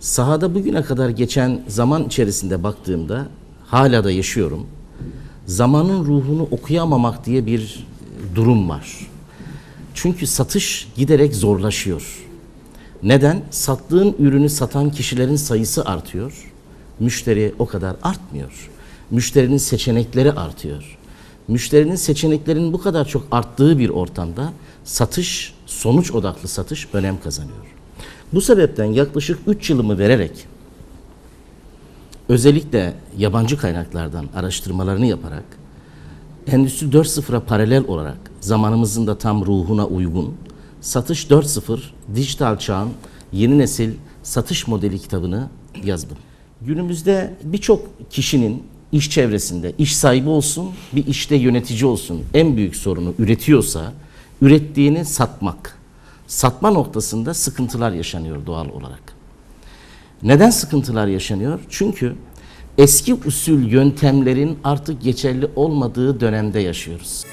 Sahada bugüne kadar geçen zaman içerisinde baktığımda hala da yaşıyorum. Zamanın ruhunu okuyamamak diye bir durum var. Çünkü satış giderek zorlaşıyor. Neden? Sattığın ürünü satan kişilerin sayısı artıyor. Müşteri o kadar artmıyor. Müşterinin seçenekleri artıyor. Müşterinin seçeneklerinin bu kadar çok arttığı bir ortamda satış, sonuç odaklı satış önem kazanıyor. Bu sebepten yaklaşık 3 yılımı vererek özellikle yabancı kaynaklardan araştırmalarını yaparak Endüstri 4.0'a paralel olarak zamanımızın da tam ruhuna uygun Satış 4.0 dijital çağın yeni nesil satış modeli kitabını yazdım. Günümüzde birçok kişinin iş çevresinde iş sahibi olsun, bir işte yönetici olsun en büyük sorunu üretiyorsa ürettiğini satmak. Satma noktasında sıkıntılar yaşanıyor doğal olarak. Neden sıkıntılar yaşanıyor? Çünkü eski usul yöntemlerin artık geçerli olmadığı dönemde yaşıyoruz.